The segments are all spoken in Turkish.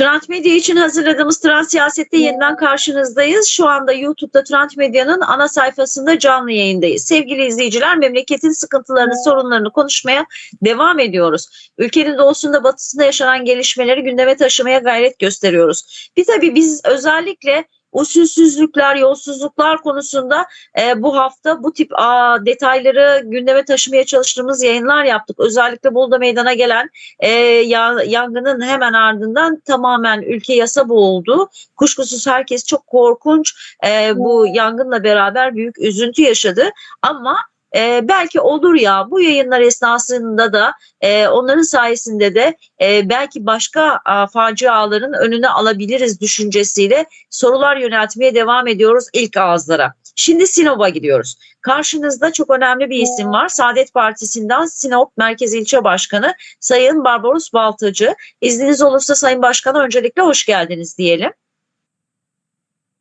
Trend Medya için hazırladığımız Trend Siyaset'te yeniden karşınızdayız. Şu anda YouTube'da Trend Medya'nın ana sayfasında canlı yayındayız. Sevgili izleyiciler memleketin sıkıntılarını, sorunlarını konuşmaya devam ediyoruz. Ülkenin doğusunda batısında yaşanan gelişmeleri gündeme taşımaya gayret gösteriyoruz. Bir tabii biz özellikle usulsüzlükler, yolsuzluklar konusunda e, bu hafta bu tip a, detayları gündeme taşımaya çalıştığımız yayınlar yaptık. Özellikle Bolu'da meydana gelen e, ya, yangının hemen ardından tamamen ülke yasa boğuldu. Kuşkusuz herkes çok korkunç e, bu yangınla beraber büyük üzüntü yaşadı. Ama e, belki olur ya bu yayınlar esnasında da e, onların sayesinde de e, belki başka a, faciaların önüne alabiliriz düşüncesiyle sorular yöneltmeye devam ediyoruz ilk ağızlara. Şimdi Sinop'a gidiyoruz. Karşınızda çok önemli bir isim var. Saadet Partisi'nden Sinop Merkez İlçe Başkanı Sayın Barbaros Baltacı. İzniniz olursa Sayın Başkan'a öncelikle hoş geldiniz diyelim.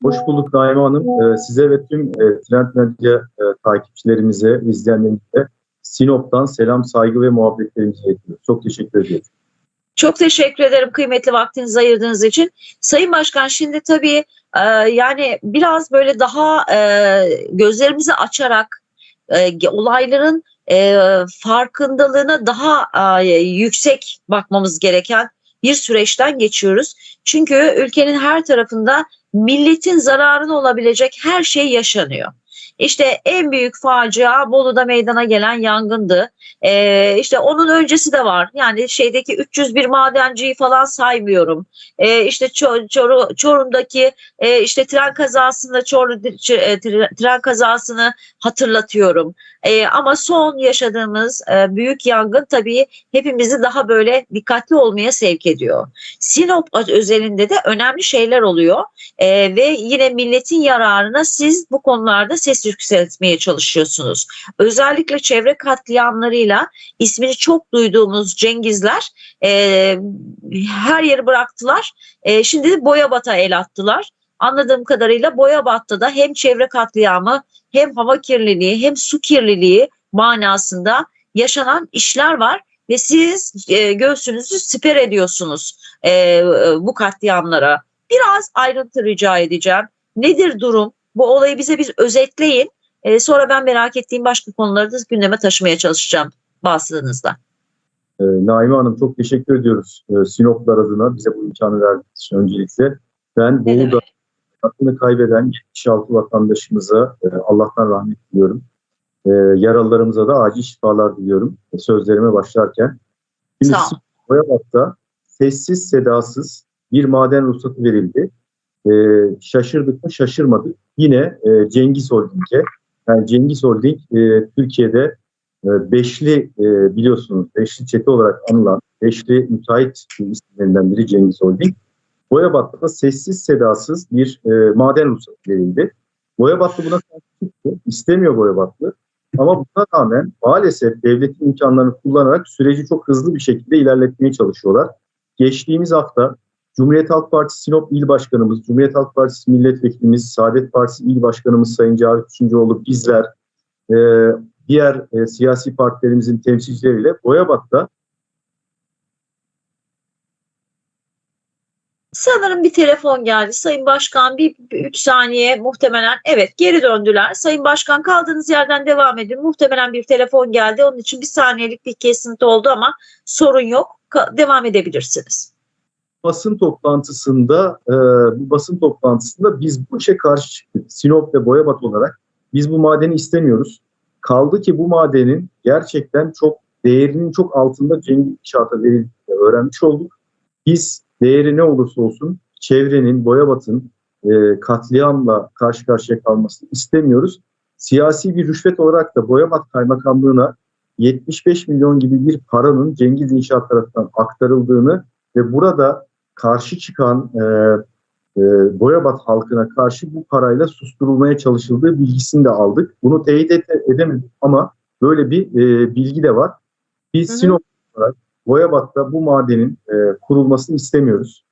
Hoş bulduk Naime Hanım. Ee, size ve tüm e, Trend Medya e, takipçilerimize, izleyenlerimize Sinop'tan selam, saygı ve muhabbetlerimizi iletiyoruz. Çok teşekkür ediyoruz. Çok teşekkür ederim kıymetli vaktinizi ayırdığınız için. Sayın Başkan şimdi tabii e, yani biraz böyle daha e, gözlerimizi açarak e, olayların e, farkındalığına daha e, yüksek bakmamız gereken bir süreçten geçiyoruz. Çünkü ülkenin her tarafında milletin zararına olabilecek her şey yaşanıyor. İşte en büyük facia Bolu'da meydana gelen yangındı. Ee, işte onun öncesi de var. Yani şeydeki 301 madenciyi falan saymıyorum. Ee, işte Çor Çorum'daki e, işte tren kazasında Çorlu e, tren kazasını hatırlatıyorum. E, ama son yaşadığımız e, büyük yangın tabii hepimizi daha böyle dikkatli olmaya sevk ediyor. Sinop özelinde de önemli şeyler oluyor e, ve yine milletin yararına siz bu konularda ses yükseltmeye çalışıyorsunuz. Özellikle çevre katliamlarıyla ismini çok duyduğumuz Cengizler e, her yeri bıraktılar. E, şimdi Boyabat'a el attılar. Anladığım kadarıyla Boyabat'ta da hem çevre katliamı hem hava kirliliği hem su kirliliği manasında yaşanan işler var ve siz e, göğsünüzü siper ediyorsunuz e, bu katliamlara. Biraz ayrıntı rica edeceğim. Nedir durum? Bu olayı bize biz özetleyin. E, sonra ben merak ettiğim başka konuları da gündeme taşımaya çalışacağım bazılarınızda. Ee, Naime Hanım çok teşekkür ediyoruz e, Sinoplar adına bize bu imkanı verdiğiniz için öncelikle. Ben Bolu'da hakkını kaybeden 76 vatandaşımıza e, Allah'tan rahmet diliyorum. E, yaralılarımıza da acil şifalar diliyorum e, sözlerime başlarken. Şimdi. Boyabat'ta sessiz sedasız bir maden ruhsatı verildi. E, şaşırdık mı şaşırmadık. Yine e, Cengiz Holding'e yani Cengiz Holding e, Türkiye'de e, beşli e, biliyorsunuz beşli çete olarak anılan beşli müteahhit isimlerinden biri Cengiz Holding. Boyabat'ta sessiz sedasız bir e, maden ruhsatı verildi. Boyabatlı buna karşı çıktı. İstemiyor Boyabatlı. Ama buna rağmen maalesef devletin imkanlarını kullanarak süreci çok hızlı bir şekilde ilerletmeye çalışıyorlar. Geçtiğimiz hafta Cumhuriyet Halk Partisi Sinop İl Başkanımız, Cumhuriyet Halk Partisi Milletvekilimiz, Saadet Partisi İl Başkanımız Sayın Cavit Üçüncüoğlu, bizler, e, diğer e, siyasi partilerimizin temsilcileriyle Boyabat'ta Sanırım bir telefon geldi. Sayın Başkan bir 3 saniye muhtemelen evet geri döndüler. Sayın Başkan kaldığınız yerden devam edin. Muhtemelen bir telefon geldi. Onun için bir saniyelik bir kesinti oldu ama sorun yok. Ka- devam edebilirsiniz. Basın toplantısında e, bu basın toplantısında biz bu işe karşı çıktık. Sinop ve Boyabat olarak biz bu madeni istemiyoruz. Kaldı ki bu madenin gerçekten çok değerinin çok altında Cengiz İnşaat'a verildiğini öğrenmiş olduk. Biz değeri ne olursa olsun çevrenin, Boyabat'ın e, katliamla karşı karşıya kalmasını istemiyoruz. Siyasi bir rüşvet olarak da Boyabat Kaymakamlığı'na 75 milyon gibi bir paranın Cengiz İnşaat tarafından aktarıldığını ve burada karşı çıkan e, e, Boyabat halkına karşı bu parayla susturulmaya çalışıldığı bilgisini de aldık. Bunu teyit ede- edemedik ama böyle bir e, bilgi de var. Biz Hı hı. Sinop olarak Boyabat'ta bu madenin e, kurulmasını istemiyoruz.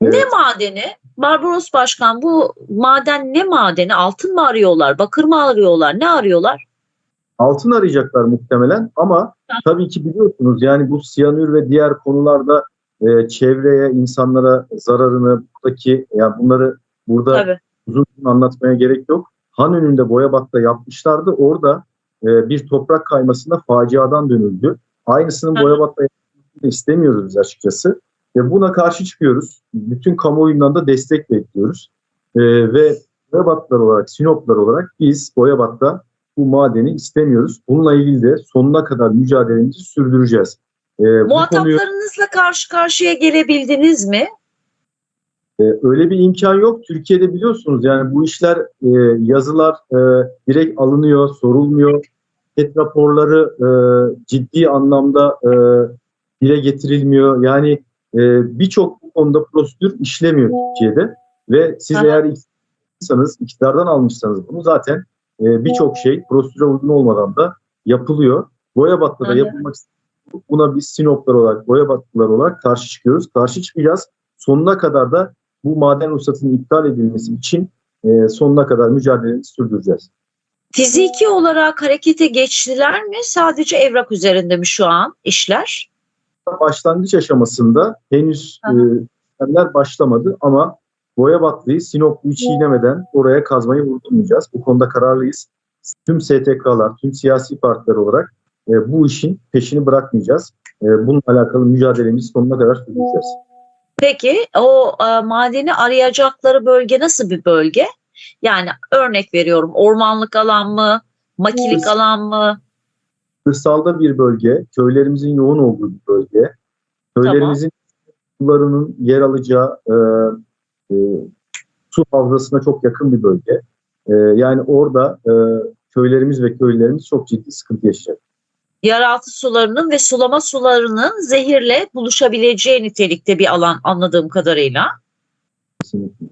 Ne madeni? Barbaros Başkan bu maden ne madeni? Altın mı arıyorlar? Bakır mı arıyorlar? Ne arıyorlar? Altın arayacaklar muhtemelen ama tabii ki biliyorsunuz yani bu siyanür ve diğer konularda e, çevreye, insanlara zararını, buradaki yani bunları burada Tabii. uzun uzun anlatmaya gerek yok. Han önünde Boyabat'ta yapmışlardı. Orada e, bir toprak kaymasında faciadan dönüldü. Aynısını Hı hı. Boyabat'ta yapmasını istemiyoruz biz açıkçası. Ve buna karşı çıkıyoruz. Bütün kamuoyundan da destek bekliyoruz. E, ve Boyabatlar olarak, Sinoplar olarak biz Boyabat'ta bu madeni istemiyoruz. Bununla ilgili de sonuna kadar mücadelemizi sürdüreceğiz. E, bu konuyu- Muhataplarınızla karşı karşıya gelebildiniz mi? Ee, öyle bir imkan yok. Türkiye'de biliyorsunuz yani bu işler e, yazılar e, direkt alınıyor, sorulmuyor. Et raporları e, ciddi anlamda e, dile getirilmiyor. Yani e, birçok konuda prosedür işlemiyor Türkiye'de. Ve siz Aha. eğer iktidarsanız, iktidardan almışsanız bunu zaten e, birçok şey prosedüre uygun olmadan da yapılıyor. Boyabat'ta da yapılmak istiyor. Buna biz Sinoplar olarak, Boyabatlılar olarak karşı çıkıyoruz. Karşı çıkacağız. Sonuna kadar da bu maden ruhsatının iptal edilmesi için e, sonuna kadar mücadelemizi sürdüreceğiz. Fiziki olarak harekete geçtiler mi? Sadece evrak üzerinde mi şu an işler? Başlangıç aşamasında henüz e, işlemler başlamadı ama Boyabatlı'yı Sinoplu'yu çiğnemeden oraya kazmayı vurdurmayacağız. Bu konuda kararlıyız. Tüm STK'lar, tüm siyasi partiler olarak e, bu işin peşini bırakmayacağız. E, bununla alakalı mücadelemizi sonuna kadar sürdüreceğiz. Peki o e, madeni arayacakları bölge nasıl bir bölge? Yani örnek veriyorum ormanlık alan mı, makilik Evet. alan mı? kırsalda bir bölge, köylerimizin yoğun olduğu bir bölge, köylerimizin sularının yer alacağı e, e, su havzasına çok yakın bir bölge. E, yani orada e, köylerimiz ve köylülerimiz çok ciddi sıkıntı yaşayacak. Yeraltı sularının ve sulama sularının zehirle buluşabileceği nitelikte bir alan anladığım kadarıyla. Kesinlikle.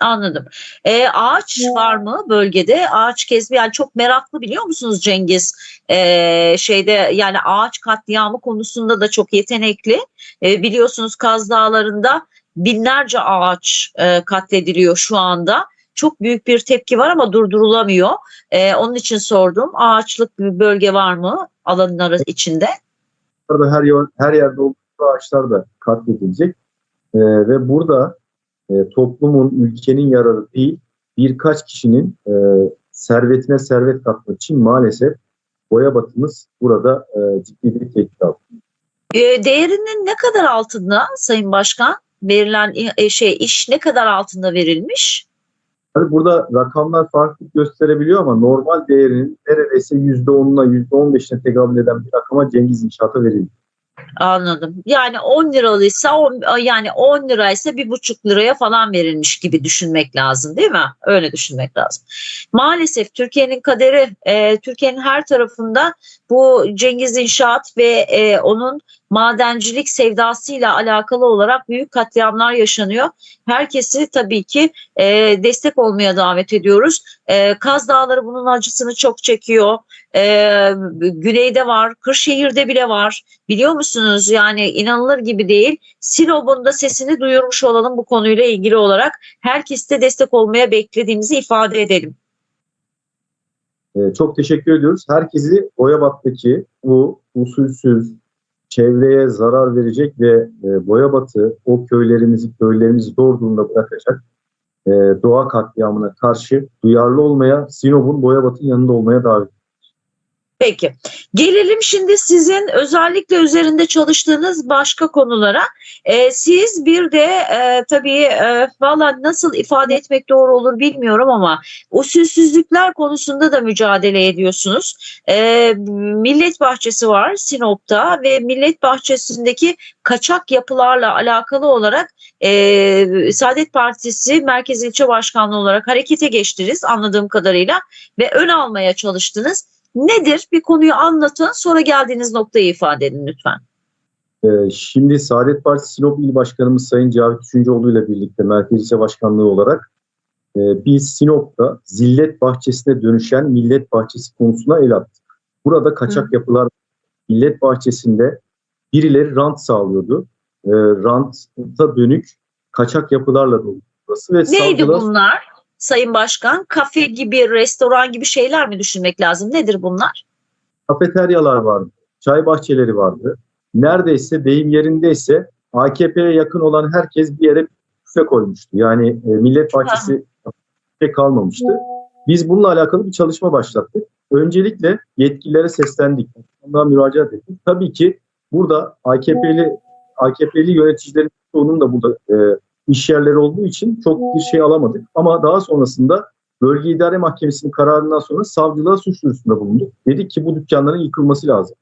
Anladım. E, ağaç var mı bölgede? Ağaç kesimi yani çok meraklı biliyor musunuz Cengiz? E, şeyde yani ağaç katliamı konusunda da çok yetenekli. E, biliyorsunuz Kaz Dağları'nda binlerce ağaç e, katlediliyor şu anda. Çok büyük bir tepki var ama durdurulamıyor. E, onun için sordum. Ağaçlık bir bölge var mı alanları içinde? Orada her, yer, her yerde olduğu ağaçlar da katledilecek. E, ve burada e, toplumun, ülkenin yararı değil, birkaç kişinin e, servetine servet katmak için maalesef boya batımız burada e, ciddi bir tehdit altında. E, değerinin ne kadar altında Sayın Başkan? Verilen e, şey iş ne kadar altında verilmiş? Tabii burada rakamlar farklı gösterebiliyor ama normal değerinin neredeyse %10'una %15'ine tekabül eden bir rakama Cengiz İnşaat'a verildi. Anladım. Yani 10 liralıysa on- yani 10 liraysa bir buçuk liraya falan verilmiş gibi düşünmek lazım değil mi? Öyle düşünmek lazım. Maalesef Türkiye'nin kaderi e, Türkiye'nin her tarafında bu Cengiz İnşaat ve e, onun madencilik sevdasıyla alakalı olarak büyük katliamlar yaşanıyor. Herkesi tabii ki e, destek olmaya davet ediyoruz. E, Kaz Dağları bunun acısını çok çekiyor. E, güneyde var, Kırşehir'de bile var. Biliyor musunuz yani inanılır gibi değil. Sinop'un da sesini duyurmuş olalım bu konuyla ilgili olarak. Herkes de destek olmaya beklediğimizi ifade edelim. E, çok teşekkür ediyoruz. Herkesi Boyabat'taki bu usulsüz, çevreye zarar verecek ve e, Boyabat'ı, o köylerimizi, köylerimizi zor durumda bırakacak e, doğa katliamına karşı duyarlı olmaya, Sinop'un Boyabat'ın yanında olmaya davet Peki. Gelelim şimdi sizin özellikle üzerinde çalıştığınız başka konulara. Ee, siz bir de e, tabii e, valla nasıl ifade etmek doğru olur bilmiyorum ama usulsüzlükler konusunda da mücadele ediyorsunuz. Ee, Millet Bahçesi var Sinop'ta ve Millet Bahçesi'ndeki kaçak yapılarla alakalı olarak e, Saadet Partisi Merkez İlçe Başkanlığı olarak harekete geçtiniz anladığım kadarıyla ve ön almaya çalıştınız. Nedir? Bir konuyu anlatın sonra geldiğiniz noktayı ifade edin lütfen. Ee, Şimdi Saadet Partisi Sinop İl Başkanımız Sayın Cavit Üçüncüoğlu ile birlikte Merkez İlçe Başkanlığı olarak e, biz Sinop'ta zillet bahçesine dönüşen millet bahçesi konusuna el attık. Burada kaçak yapılar millet bahçesinde birileri rant sağlıyordu. E, ranta dönük kaçak yapılarla dolu burası ve Neydi savcılar- bunlar? Sayın Başkan, kafe gibi, restoran gibi şeyler mi düşünmek lazım? Nedir bunlar? kafeteryalar vardı, çay bahçeleri vardı. Neredeyse deyim yerindeyse AKP'ye yakın olan herkes bir yere küfe koymuştu. Yani e, Millet Bahçesi pek kalmamıştı. Biz bununla alakalı bir çalışma başlattık. Öncelikle yetkililere seslendik. Ondan müracaat ettik. Tabii ki burada AKP'li AKP'li yöneticilerin çoğunun da burada e, iş yerleri olduğu için çok bir şey alamadık. Ama daha sonrasında Bölge İdare Mahkemesi'nin kararından sonra savcılığa suç duyurusunda bulunduk. Dedik ki bu dükkanların yıkılması lazım.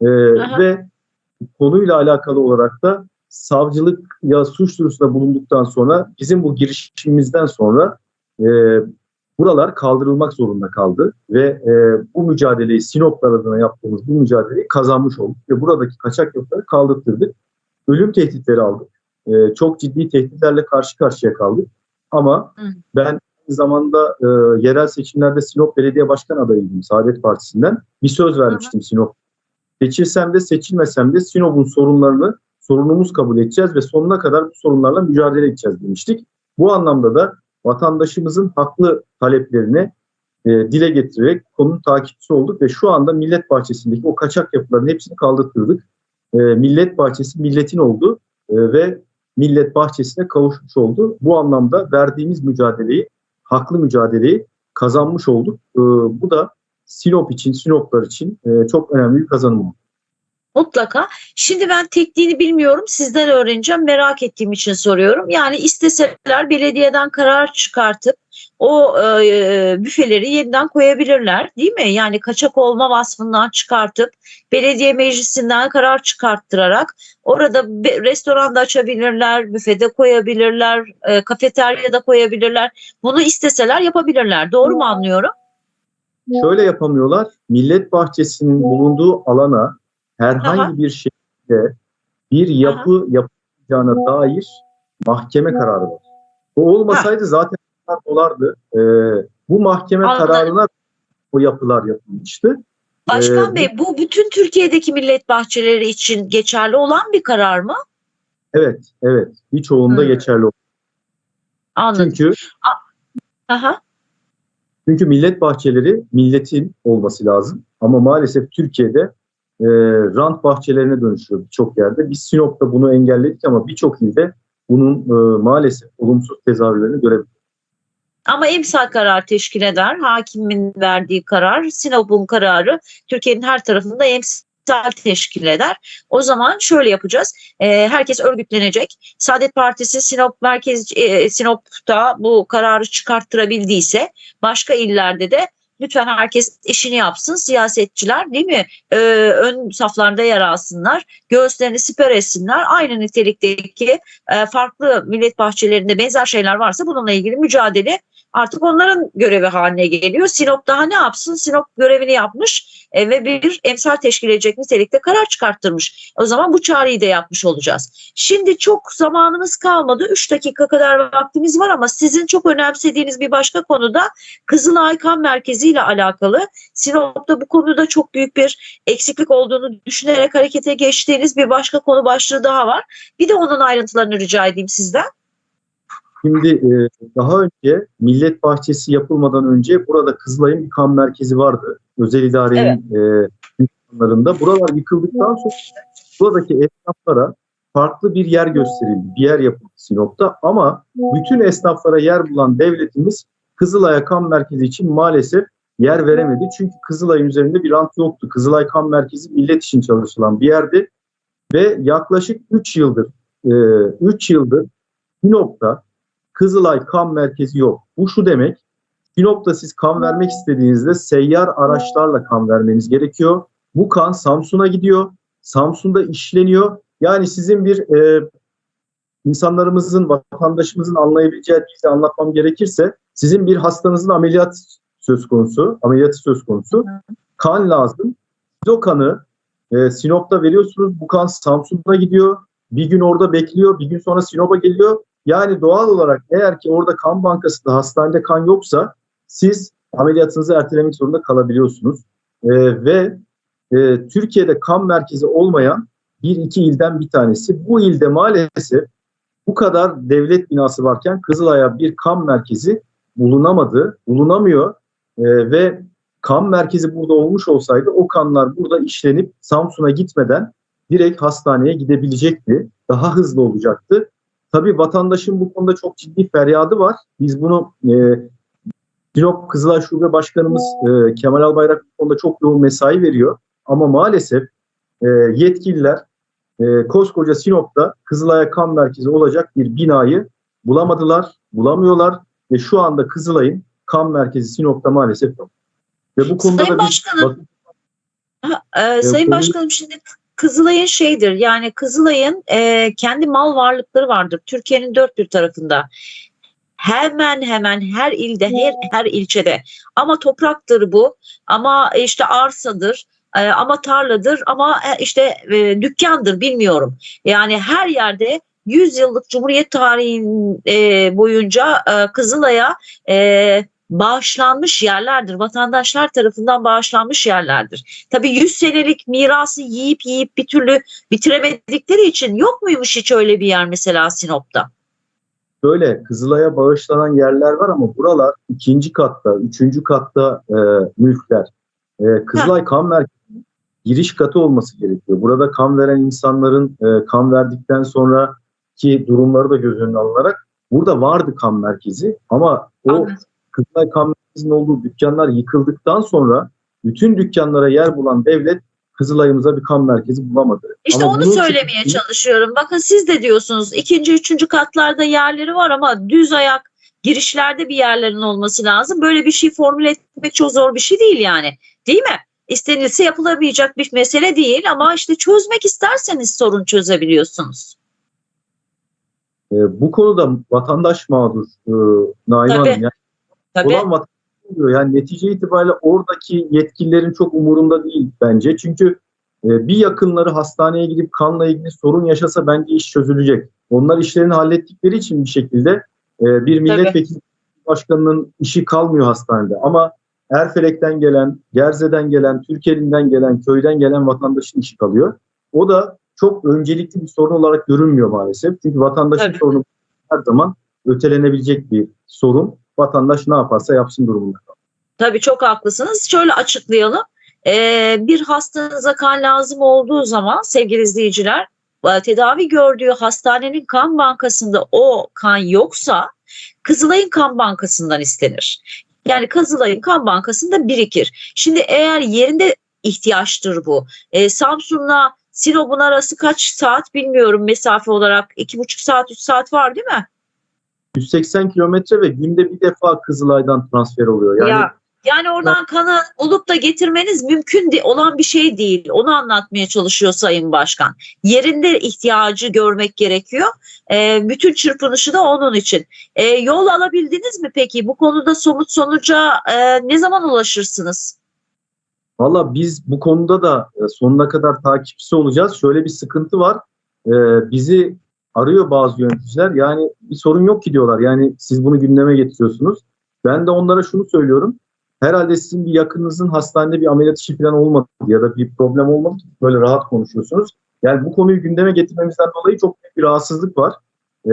E, ve konuyla alakalı olarak da savcılık ya suç duyurusunda bulunduktan sonra bizim bu girişimimizden sonra e, buralar kaldırılmak zorunda kaldı ve e, bu mücadeleyi Sinoplar adına yaptığımız bu mücadeleyi kazanmış olduk ve buradaki kaçak yapıları kaldırttırdık. Ölüm tehditleri aldık. E, çok ciddi tehditlerle karşı karşıya kaldık. Ama Hı. ben aynı zamanda e, yerel seçimlerde Sinop Belediye Başkan adayıydım Saadet Partisi'nden. Bir söz vermiştim Sinop. Seçilsem de seçilmesem de Sinop'un sorunlarını sorunumuz kabul edeceğiz ve sonuna kadar bu sorunlarla mücadele edeceğiz demiştik. Bu anlamda da vatandaşımızın haklı taleplerini e, dile getirerek konunun takipçisi olduk ve şu anda Millet Bahçesi'ndeki o kaçak yapıların hepsini kaldırtırdık. E, Millet Bahçesi milletin oldu e, ve Millet Bahçesi'ne kavuşmuş oldu. Bu anlamda verdiğimiz mücadeleyi, haklı mücadeleyi kazanmış olduk. E, bu da Sinop için, Sinoplar için e, çok önemli bir kazanım oldu. Mutlaka. Şimdi ben tekniğini bilmiyorum. Sizden öğreneceğim. Merak ettiğim için soruyorum. Yani isteseler belediyeden karar çıkartıp o e, büfeleri yeniden koyabilirler değil mi? Yani kaçak olma vasfından çıkartıp belediye meclisinden karar çıkarttırarak orada restoranda açabilirler, büfede koyabilirler, e, kafeteryada koyabilirler. Bunu isteseler yapabilirler. Doğru mu anlıyorum? Şöyle yapamıyorlar. Millet Bahçesi'nin bulunduğu alana herhangi Aha. bir şekilde bir yapı yapılacağına dair mahkeme kararı var. Bu olmasaydı zaten dolardı. Ee, bu mahkeme Anladım. kararına o yapılar yapılmıştı. Başkan Ee, Bey bu bütün Türkiye'deki millet bahçeleri için geçerli olan bir karar mı? Evet, evet. Birçoğunda geçerli. oldu. Anladım. Çünkü Aha. Çünkü millet bahçeleri milletin olması lazım. Ama maalesef Türkiye'de e, rant bahçelerine dönüşüyor birçok yerde. Biz Sinop'ta bunu engelledik ama birçok ilde bunun e, maalesef olumsuz tezahürlerini görebiliyoruz. Ama emsal karar teşkil eder. Hakimin verdiği karar, Sinop'un kararı Türkiye'nin her tarafında emsal teşkil eder. O zaman şöyle yapacağız. Ee, herkes örgütlenecek. Saadet Partisi Sinop merkez e, Sinop'ta bu kararı çıkarttırabildiyse başka illerde de lütfen herkes işini yapsın. Siyasetçiler değil mi? Ee, ön saflarda yer alsınlar. Göğüslerini siper etsinler. Aynı nitelikteki e, farklı millet bahçelerinde benzer şeyler varsa bununla ilgili mücadele artık onların görevi haline geliyor. Sinop daha ne yapsın? Sinop görevini yapmış e, ve bir emsal teşkil edecek nitelikte karar çıkarttırmış. O zaman bu çağrıyı da yapmış olacağız. Şimdi çok zamanımız kalmadı. 3 dakika kadar vaktimiz var ama sizin çok önemsediğiniz bir başka konuda Kızılay Kan Merkezi ile alakalı Sinop'ta bu konuda çok büyük bir eksiklik olduğunu düşünerek harekete geçtiğiniz bir başka konu başlığı daha var. Bir de onun ayrıntılarını rica edeyim sizden. Şimdi e, daha önce Millet Bahçesi yapılmadan önce burada Kızılay'ın bir kan merkezi vardı. Özel idarenin e, dükkanlarında. Buralar yıkıldıktan sonra buradaki esnaflara farklı bir yer gösterildi. Bir yer yapıldı Sinop'ta ama bütün esnaflara yer bulan devletimiz Kızılay'a kan merkezi için maalesef yer veremedi. Çünkü Kızılay'ın üzerinde bir rant yoktu. Kızılay kan merkezi millet için çalışılan bir yerdi. Ve yaklaşık 3 yıldır 3 yıldır Sinop'ta Kızılay kan merkezi yok. Bu şu demek. Sinop'ta siz kan vermek istediğinizde seyyar araçlarla kan vermeniz gerekiyor. Bu kan Samsun'a gidiyor. Samsun'da işleniyor. Yani sizin bir e, insanlarımızın, vatandaşımızın anlayabileceği dilde anlatmam gerekirse sizin bir hastanızın ameliyat söz konusu, ameliyatı söz konusu. Kan lazım. Siz o kanı e, Sinop'ta veriyorsunuz. Bu kan Samsun'a gidiyor. Bir gün orada bekliyor. Bir gün sonra Sinop'a geliyor. Yani doğal olarak eğer ki orada kan bankasında hastanede kan yoksa siz ameliyatınızı ertelemek zorunda kalabiliyorsunuz. Ee, ve e, Türkiye'de kan merkezi olmayan bir iki ilden bir tanesi. Bu ilde maalesef bu kadar devlet binası varken Kızılay'a bir kan merkezi bulunamadı, bulunamıyor Ee, ve kan merkezi burada olmuş olsaydı o kanlar burada işlenip Samsun'a gitmeden direkt hastaneye gidebilecekti. Daha hızlı olacaktı. Tabii vatandaşın bu konuda çok ciddi feryadı var. Biz bunu e, Sinop Kızılay Şube Başkanımız e, Kemal Albayrak bu konuda çok yoğun mesai veriyor. Ama maalesef e, yetkililer e, koskoca Sinop'ta Kızılay'a kan merkezi olacak bir binayı bulamadılar, bulamıyorlar ve şu anda Kızılay'ın kan merkezi Sinop'ta maalesef yok. Ve bu konuda Sayın da biz Başkanım, Ee, Sayın konu- Başkanım şimdi Kızılay'ın şeydir yani Kızılay'ın e, kendi mal varlıkları vardır Türkiye'nin dört bir tarafında. Hemen hemen her ilde her, her ilçede ama topraktır bu ama işte arsadır e, ama tarladır ama e, işte e, dükkandır bilmiyorum. Yani her yerde 100 yıllık Cumhuriyet tarihin boyunca Kızılay'a bağışlanmış yerlerdir. Vatandaşlar tarafından bağışlanmış yerlerdir. Tabii 100 senelik mirası yiyip yiyip bir türlü bitiremedikleri için yok muymuş hiç öyle bir yer mesela Sinop'ta? Böyle Kızılay'a bağışlanan yerler var ama buralar ikinci katta, üçüncü katta e, mülkler. E, Kızılay kan merkezi giriş katı olması gerekiyor. Burada kan veren insanların e, kan verdikten sonraki durumları da göz önüne alınarak burada vardı kan merkezi ama o Anladım. Kızılay merkezinin olduğu dükkanlar yıkıldıktan sonra bütün dükkanlara yer bulan devlet Kızılay'ımıza bir kan merkezi bulamadı. İşte Ama onu söylemeye için- çalışıyorum. Bakın siz de diyorsunuz ikinci, üçüncü katlarda yerleri var ama düz ayak girişlerde bir yerlerin olması lazım. Böyle bir şey formüle etmek çok zor bir şey değil yani. Değil mi? İstenilse yapılamayacak bir mesele değil ama işte çözmek isterseniz sorun çözebiliyorsunuz. E, bu konuda vatandaş mağdur e, Naim Tabii. Hanım. Yani Tabii. olan vatandaş oluyor. Yani netice itibariyle oradaki yetkililerin çok umurunda değil bence. Çünkü e, bir yakınları hastaneye gidip kanla ilgili sorun yaşasa bence iş çözülecek. Onlar işlerini hallettikleri için bir şekilde e, bir milletvekili başkanının işi kalmıyor hastanede. Ama Erfelek'ten gelen, Gerze'den gelen, Türkeli'nden gelen, köyden gelen vatandaşın işi kalıyor. O da çok öncelikli bir sorun olarak görünmüyor maalesef. Çünkü vatandaşın Tabii. sorunu her zaman ötelenebilecek bir sorun. Vatandaş ne yaparsa yapsın durumunda. Tabii çok haklısınız. Şöyle açıklayalım. Ee, bir hastanıza kan lazım olduğu zaman sevgili izleyiciler e, tedavi gördüğü hastanenin kan bankasında o kan yoksa Kızılay'ın kan bankasından istenir. Yani Kızılay'ın kan bankasında birikir. Şimdi eğer yerinde ihtiyaçtır bu. Ee, Samsun'la Sinop'un arası kaç saat bilmiyorum mesafe olarak. iki buçuk saat, üç saat var değil mi? 180 kilometre ve günde bir defa Kızılay'dan transfer oluyor. Yani ya yani oradan kanı olup da getirmeniz mümkün de olan bir şey değil. Onu anlatmaya çalışıyor Sayın Başkan. Yerinde ihtiyacı görmek gerekiyor. Ee, bütün çırpınışı da onun için. Ee, yol alabildiniz mi peki? Bu konuda somut sonuca e, ne zaman ulaşırsınız? Valla biz bu konuda da e, sonuna kadar takipçisi olacağız. Şöyle bir sıkıntı var. E, bizi arıyor bazı yöneticiler. Yani bir sorun yok ki diyorlar. Yani siz bunu gündeme getiriyorsunuz. Ben de onlara şunu söylüyorum. Herhalde sizin bir yakınınızın hastanede bir ameliyat işi falan olmadı ya da bir problem olmadı böyle rahat konuşuyorsunuz. Yani bu konuyu gündeme getirmemizden dolayı çok büyük bir rahatsızlık var. E,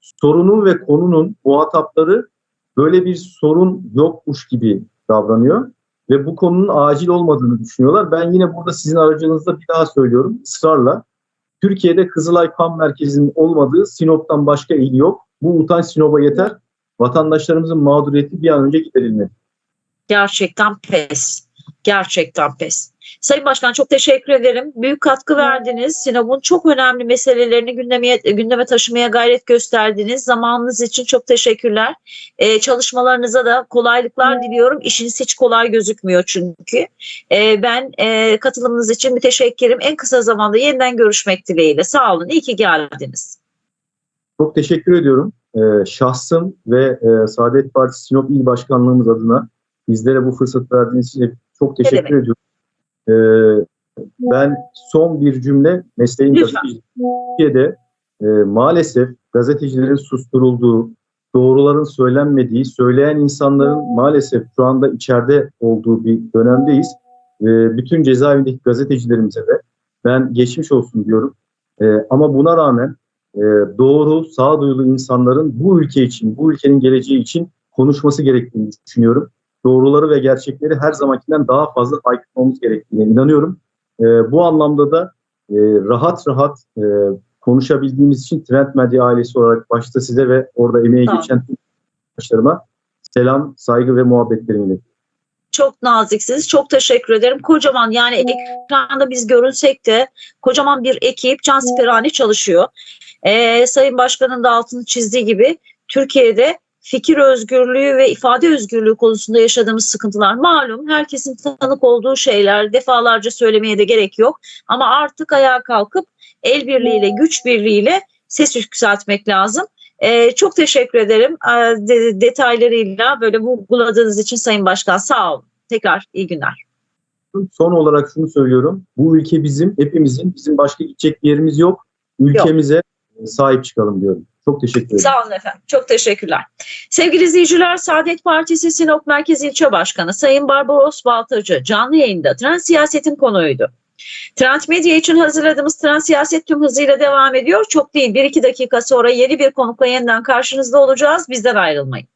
sorunun ve konunun muhatapları böyle bir sorun yokmuş gibi davranıyor ve bu konunun acil olmadığını düşünüyorlar. Ben yine burada sizin aracınızda bir daha söylüyorum ısrarla. Türkiye'de Kızılay Kan Merkezi'nin olmadığı Sinop'tan başka il yok. Bu utanç Sinop'a yeter. Vatandaşlarımızın mağduriyeti bir an önce giderilmeli. Gerçekten pes. Gerçekten pes. Sayın Başkan çok teşekkür ederim. Büyük katkı verdiniz. Sinop'un çok önemli meselelerini gündeme, gündeme taşımaya gayret gösterdiniz. Zamanınız için çok teşekkürler. Ee, çalışmalarınıza da kolaylıklar diliyorum. İşiniz hiç kolay gözükmüyor çünkü. Ee, ben e, katılımınız için müteşekkirim. En kısa zamanda yeniden görüşmek dileğiyle. Sağ olun. İyi ki geldiniz. Çok teşekkür ediyorum. Ee, şahsım ve e, Saadet Partisi Sinop İl Başkanlığımız adına bizlere bu fırsat verdiğiniz için çok teşekkür ediyorum. Ee, ben son bir cümle mesleğin Türkiye'de e, maalesef gazetecilerin susturulduğu, doğruların söylenmediği, söyleyen insanların maalesef şu anda içeride olduğu bir dönemdeyiz. E, bütün cezaevindeki gazetecilerimize de ben geçmiş olsun diyorum. E, ama buna rağmen e, doğru, sağduyulu insanların bu ülke için, bu ülkenin geleceği için konuşması gerektiğini düşünüyorum. Doğruları ve gerçekleri her zamankinden daha fazla haykırmamız gerektiğine inanıyorum. E, bu anlamda da e, rahat rahat e, konuşabildiğimiz için Trend Medya ailesi olarak başta size ve orada emeği Tamam. geçen tüm arkadaşlarıma selam, saygı ve muhabbetlerimi iletiyorum. Çok naziksiniz. Çok teşekkür ederim. Kocaman yani ekranda biz görünsek de kocaman bir ekip cansiperane çalışıyor. Ee, Sayın Başkan'ın da altını çizdiği gibi Türkiye'de fikir özgürlüğü ve ifade özgürlüğü konusunda yaşadığımız sıkıntılar malum. Herkesin tanık olduğu şeyler defalarca söylemeye de gerek yok. Ama artık ayağa kalkıp el birliğiyle, güç birliğiyle ses yükseltmek lazım. Ee, çok teşekkür ederim ee, de- detaylarıyla böyle vurguladığınız için Sayın Başkan sağ olun. Tekrar iyi günler. Son olarak şunu söylüyorum. Bu ülke bizim, hepimizin. Bizim başka gidecek bir yerimiz yok. Ülkemize sahip çıkalım diyorum. Çok teşekkür ederim. Sağ olun efendim. Çok teşekkürler. Sevgili izleyiciler, Saadet Partisi Sinop Merkez İlçe Başkanı Sayın Barbaros Baltacı canlı yayında trend siyasetin konuydu. Trend Medya için hazırladığımız Trend Siyaset tüm hızıyla devam ediyor. Çok değil 1-2 dakika sonra yeni bir konukla yeniden karşınızda olacağız. Bizden ayrılmayın.